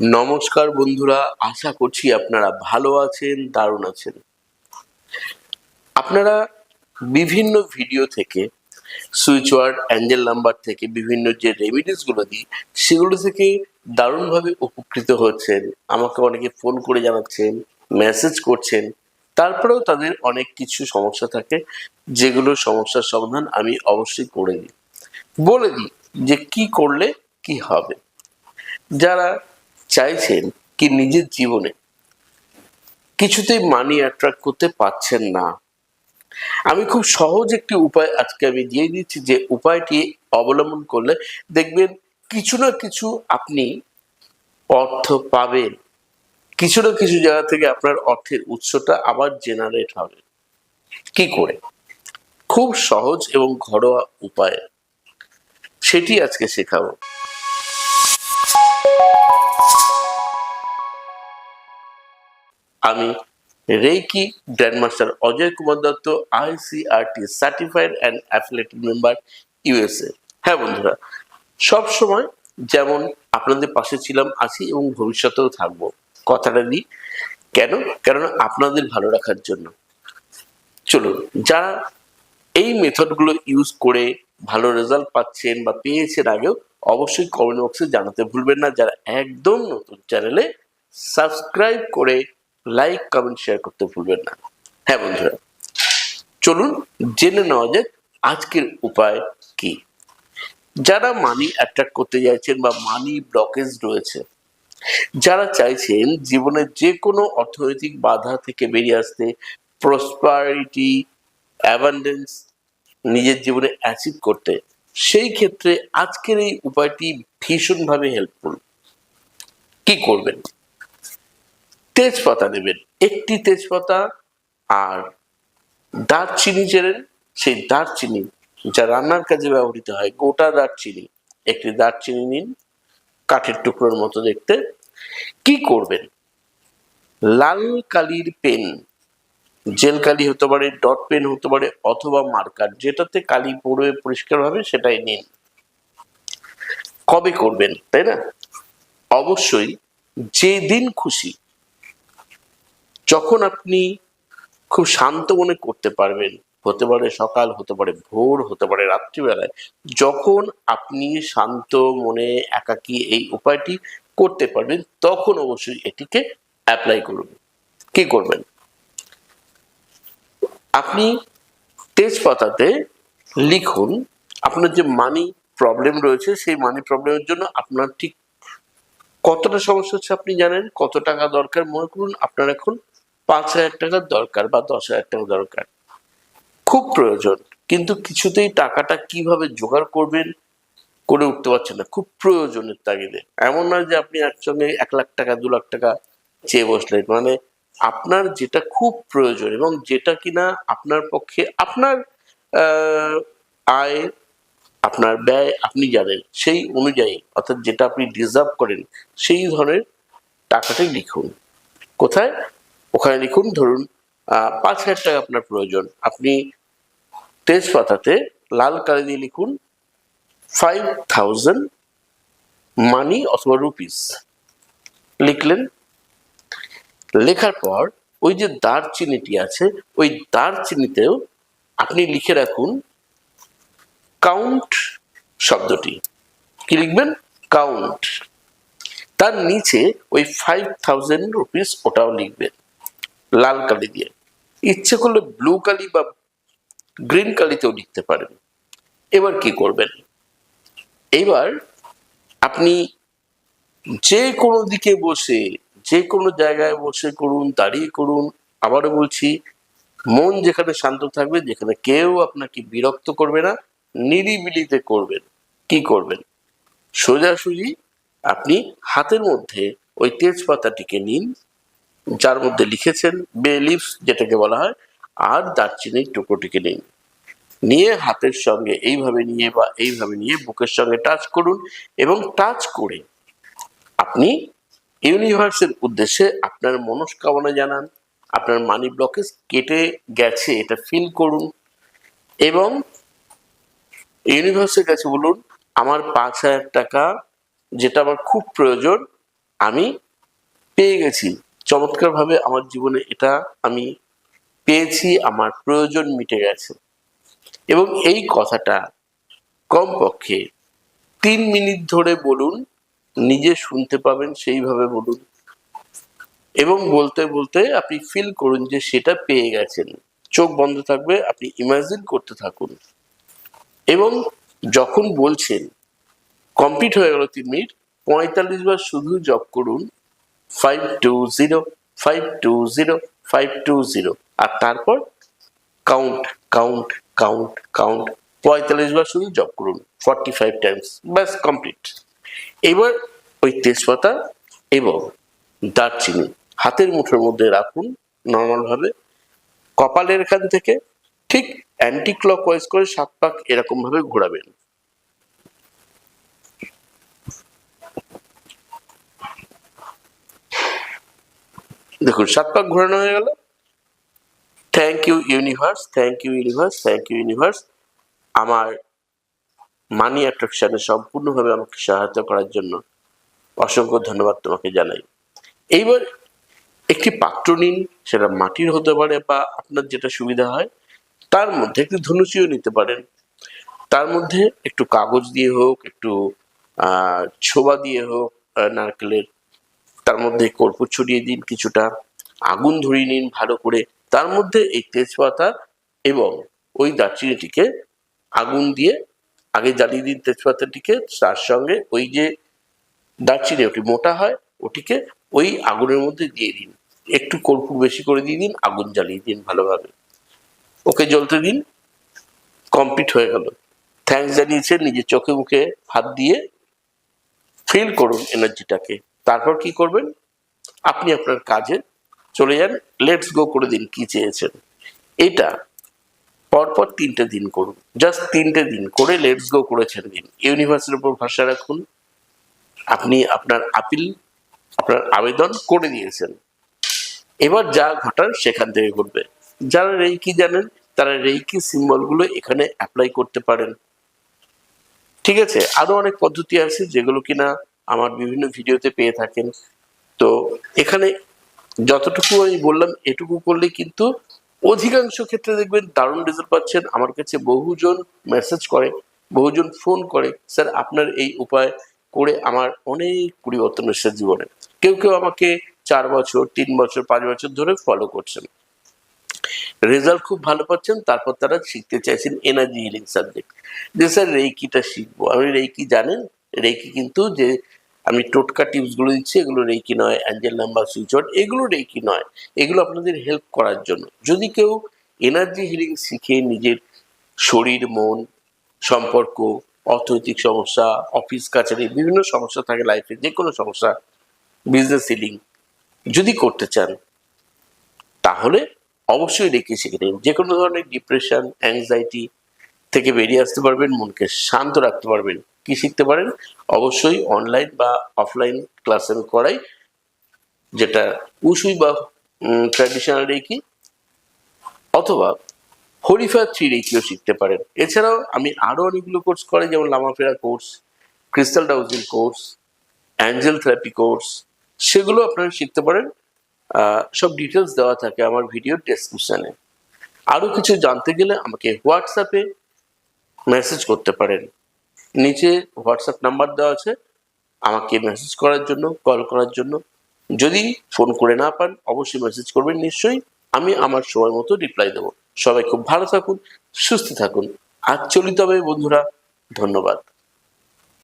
নমস্কার বন্ধুরা, আশা করছি আপনারা ভালো আছেন, দারুণ আছেন। আপনারা বিভিন্ন ভিডিও থেকে সুইচ ওয়ার্ড অ্যাঞ্জেল নাম্বার থেকে, বিভিন্ন যে রেমিডিসগুলো দিই, সেগুলো থেকে দারুণভাবে উপকৃত হচ্ছেন। আমাকে অনেকে ফোন করে জানাচ্ছেন মেসেজ করছেন, তারপরেও তাদের অনেক কিছু সমস্যা থাকে, যেগুলো সমস্যার সমাধান আমি অবশ্যই করে দিই। বলে দিই যে কি করলে কি হবে। যারা চাইছেন কি নিজের জীবনে কিছুতেই মানি অ্যাট্রাক্ট করতে পারছেন না। আমি খুব সহজ একটি উপায় আজকে আমি দিয়ে দিচ্ছি যে উপায়টি অবলম্বন করলে দেখবেন কিছু না কিছু আপনি অর্থ পাবেন। কিছু না কিছু জায়গা থেকে আপনার অর্থের উৎসটা আবার জেনারেট হবে। কি করে? খুব সহজ এবং ঘরোয়া উপায়। সেটি আজকে শেখাবো। আমি reiki grandmaster Ajay Kumar Dutta ICRT certified and affiliated member USA হ্যাঁ বন্ধুরা, সব সময় যেমন আপনাদের পাশে ছিলাম, আছি এবং ভবিষ্যতেও থাকব। কথাটা দিই, কেন? কেননা আপনাদের ভালো রাখার জন্য। চলুন, যারা এই মেথডগুলো ইউজ করে ভালো রেজাল্ট পাচ্ছেন বা পেয়েছেন আগেও, অবশ্যই কমেন্ট বক্সে জানাতে ভুলবেন না। যারা একদম নতুন চ্যানেলে সাবস্ক্রাইব করে লাইক কমেন্ট শেয়ার করতে ভুলবেন না। হ্যাঁ বন্ধুরা, চলুন জেনে নেওয়া যাক আজকের উপায় কি। যারা মানি অ্যাট্রাক্ট করতে চাইছেন বা মানি ব্লকেজ রয়েছে, যারা চাইছেন জীবনের যে কোনো অর্থনৈতিক বাধা থেকে বেরিয়ে আসতে প্রসপারিটি অ্যাবান্ডেন্স নিজের জীবনে অ্যাচিভ করতে, সেই ক্ষেত্রে আজকের এই উপায়টি ভীষণভাবে হেল্পফুল কি করবেন? তেজপাতা দেবেন একটি তেজপাতা আর দারচিনি চেনেন? সেই দারচিনি যা রান্নার কাজে ব্যবহৃত হয়, গোটা দারচিনি। একটি দারচিনি নিন, কাঠের টুকরোর মতো দেখতে। কি করবেন? লাল কালির পেন। জেল কালি হতে পারে, ডট পেন হতে পারে, অথবা মার্কার। যেটাতে কালি পড়ে পরিষ্কার হবে, সেটাই নিন। কবে করবেন, তাই না? অবশ্যই যেদিন খুশি। যখন আপনি খুব শান্ত মনে করতে পারবেন, হতে পারে সকাল, হতে পারে ভোর, হতে পারে রাত্রিবেলায়, যখন আপনি শান্ত মনে একাকী এই উপায়টি করতে পারবেন, তখন অবশ্যই এটিকে অ্যাপ্লাই করুন। কি করবেন? আপনি তেজপাতাতে লিখুন, আপনার যে মানি প্রবলেম রয়েছে, সেই মানি প্রবলেমের জন্য আপনার ঠিক কতটা সমস্যা হচ্ছে আপনি জানেন? কত টাকা দরকার মনে করুন, আপনার এখন পাঁচ হাজার টাকার দরকার বা দশ হাজার টাকা দরকার। খুব প্রয়োজন, কিন্তু কিছুতেই টাকাটা কীভাবে জোগাড় করবেন করে উঠতে পারছেন না। খুব প্রয়োজনের তাগিদে। এমন নয় যে আপনি একসঙ্গে এক লাখ টাকা, দু লাখ টাকা চেয়ে বসলেন। মানে আপনার যেটা খুব প্রয়োজন এবং যেটা কিনা আপনার পক্ষে, আপনার আয়, আপনার ব্যয় আপনি জানেন, সেই অনুযায়ী, অর্থাৎ যেটা আপনি ডিজার্ভ করেন, সেই ধরনের টাকাটাই লিখুন। কোথায়? ওখানে লিখুন, ধরুন পাঁচ হাজার টাকা আপনার প্রয়োজন। আপনি তেজপাতাতে লাল কালি দিয়ে লিখুন ফাইভ থাউজেন্ড মানি অথবা রুপিস লিখলেন। লেখার পর ওই যে দারচিনিটি আছে, ওই দারচিনিতেও আপনি লিখে রাখুন কাউন্ট শব্দটি। কি লিখবেন? কাউন্ট তার নিচে ওই ফাইভ থাউজেন্ড রুপিস ওটাও লিখবেন। লাল কালি দিয়ে। ইচ্ছে করলে ব্লু কালি বা গ্রিন কালিতেও লিখতে পারেন। এবার কি করবেন? এবার আপনি যে কোনো দিকে বসে, যে কোনো জায়গায় বসে করুন, দাঁড়িয়ে করুন। আবারও বলছি, মন যেখানে শান্ত থাকবে, যেখানে কেউ আপনাকে বিরক্ত করবে না, নিরিবিলিতে করবেন। কি করবেন? সোজাসুজি আপনি হাতের মধ্যে ওই তেজপাতাটিকে নিন যার মধ্যে লিখেছেন বে লিভস, যেটাকে বলা হয়, আর দারচিনির টুকরোটিকে নিন। নিয়ে হাতের সঙ্গে এইভাবে নিয়ে বা এইভাবে নিয়ে বুকের সঙ্গে টাচ করুন এবং টাচ করে আপনি ইউনিভার্সের উদ্দেশ্যে আপনার মনস্কামনা জানান, আপনার মানি ব্লকেজ কেটে গেছে, এটা ফিল করুন এবং ইউনিভার্সের কাছে বলুন, আমার পাঁচ হাজার টাকা, যেটা আমার খুব প্রয়োজন, আমি পেয়ে গেছি। চমৎকারভাবে আমার জীবনে এটা আমি পেয়েছি, আমার প্রয়োজন মিটে গেছে। এবং এই কথাটা কমপক্ষে তিন মিনিট ধরে বলুন, নিজে শুনতে পাবেন, সেইভাবে বলুন। এবং বলতে বলতে আপনি ফিল করুন যে সেটা পেয়ে গেছেন। চোখ বন্ধ থাকবে, আপনি ইমাজিন করতে থাকুন। এবং যখন বলছেন কমপ্লিট হয়ে গেল তিন মিনিট, পঁয়তাল্লিশ বার শুধু জব করুন five two zero five two zero five two zero আর তারপর কাউন্ট কাউন্ট কাউন্ট কাউন্ট পঁয়তাল্লিশ বার শুধু জব করুন ফর্টি ফাইভ টাইমস ব্যাস কমপ্লিট এবার ওই তেজপাতা এবং দারচিনি হাতের মুঠোর মধ্যে রাখুন নর্মালভাবে কপালের এখান থেকে ঠিক অ্যান্টি ক্লক ওয়াইজ করে সাত পাক এরকম ভাবে ঘোরাবেন। দেখুন, সাত পাক ঘোরানো হয়ে গেল। Thank you universe thank you universe thank you universe আমার মানি অ্যাট্রাকশনে সম্পূর্ণভাবে আমাকে সহায়তা করার জন্য অসংখ্য ধন্যবাদ তোমাকে জানাই। এইবার একটি পাত্র নিন, সেটা মাটির হতে পারে বা আপনার যেটা সুবিধা হয়, তার মধ্যে একটি ধনুচিও নিতে পারেন। তার মধ্যে একটু কাগজ দিয়ে হোক, একটু ছোবা দিয়ে হোক নারকেলের তার মধ্যে কর্পূর ছড়িয়ে দিন কিছুটা, আগুন ধরিয়ে নিন ভালো করে, তার মধ্যে এই তেজপাতা এবং ওই দারচিনিটিকে আগুন দিয়ে আগে জ্বালিয়ে দিন তেজপাতাটিকে, তার সঙ্গে ওই যে দারচিনি ওটি মোটা হয়, ওটিকে ওই আগুনের মধ্যে দিয়ে দিন। একটু কর্পূর বেশি করে দিয়ে দিন, আগুন জ্বালিয়ে দিন ভালোভাবে। ওকে জ্বলতে দিন কমপ্লিট হয়ে গেল। থ্যাঙ্কস জানিয়েছেন, নিজের চোখে মুখে হাত দিয়ে ফিল করুন এনার্জিটাকে তারপর কি করবেন? আপনি আপনার কাজে চলে যান লেটস গো করে দিন কি চেয়েছেন। এটা পরপর তিনটে দিন করুন। জাস্ট তিনটে দিন করে লেটস গো করেছেন দিন। ইউনিভার্সের উপর ভরসা রাখুন। আপনি আপনার আপিল, আপনার আবেদন করে দিয়েছেন। এবার যা ঘটার সেখান থেকে ঘটবে। যারা রেইকি জানেন, তারা রেইকি সিম্বলগুলো এখানে অ্যাপ্লাই করতে পারেন। ঠিক আছে? আরও অনেক পদ্ধতি আছে যেগুলো কিনা আমার বিভিন্ন ভিডিওতে পেয়ে থাকেন। তো এখানে যতটুকু আমি বললাম, এটুকু করলে কিন্তু অধিকাংশ ক্ষেত্রে দেখবেন দারুণ রেজাল্ট পাচ্ছেন। আমার কাছে বহুজন মেসেজ করে, বহুজন ফোন করে, স্যার, আপনার এই উপায় করে আমার অনেক পরিবর্তন এসেছে জীবনে। কেউ কেউ আমাকে চার বছর, তিন বছর, পাঁচ বছর ধরে ফলো করছেন। রেজাল্ট খুব ভালো পাচ্ছেন, তারপর তারা শিখতে চাইছেন এনার্জি হিলিং সাবজেক্ট যে, স্যার, রেইকিটা শিখব। আমি রেইকি জানেন, রেইকি কিন্তু যে আমি টোটকা টিপসগুলো দিচ্ছি, এগুলো রেইকি নয়, অ্যাঞ্জেল নাম্বার সুইচ এগুলো রেইকি নয়। এগুলো আপনাদের হেল্প করার জন্য। যদি কেউ এনার্জি হিলিং শিখে নিজের শরীর, মন, সম্পর্ক, অর্থনৈতিক সমস্যা অফিস কাছারি বিভিন্ন সমস্যা থাকে লাইফে যে কোনো সমস্যা বিজনেস হিলিং যদি করতে চান, তাহলে অবশ্যই রেখে শিখে নিন। যে কোনো ধরনের ডিপ্রেশন অ্যাংজাইটি থেকে বেরিয়ে আসতে পারবেন, মনকে শান্ত রাখতে পারবেন। কি শিখতে পারেন? অবশ্যই অনলাইন বা অফলাইন ক্লাস আমি করাই, যেটা উসুই বা ট্র্যাডিশনাল রেখি অথবা হরিফা থ্রি রেখিও শিখতে পারেন। এছাড়াও আমি আরও অনেকগুলো কোর্স করাই, যেমন lama fera course crystal dowsing course angel therapy course সেগুলো আপনারা শিখতে পারেন। সব ডিটেলস দেওয়া থাকে আমার ভিডিও ডেসক্রিপশনে আরও কিছু জানতে গেলে আমাকে হোয়াটসঅ্যাপে মেসেজ করতে পারেন। নিচে হোয়াটসঅ্যাপ নাম্বার দেওয়া আছে। আমাকে মেসেজ করার জন্য কল করার জন্য। যদি ফোন করে না পান, অবশ্যই মেসেজ করবেন। নিশ্চয়ই আমি আমার সময় মতো রিপ্লাই দেবো। সবাই খুব ভালো থাকুন, সুস্থ থাকুন। আজ হবে বন্ধুরা, ধন্যবাদ।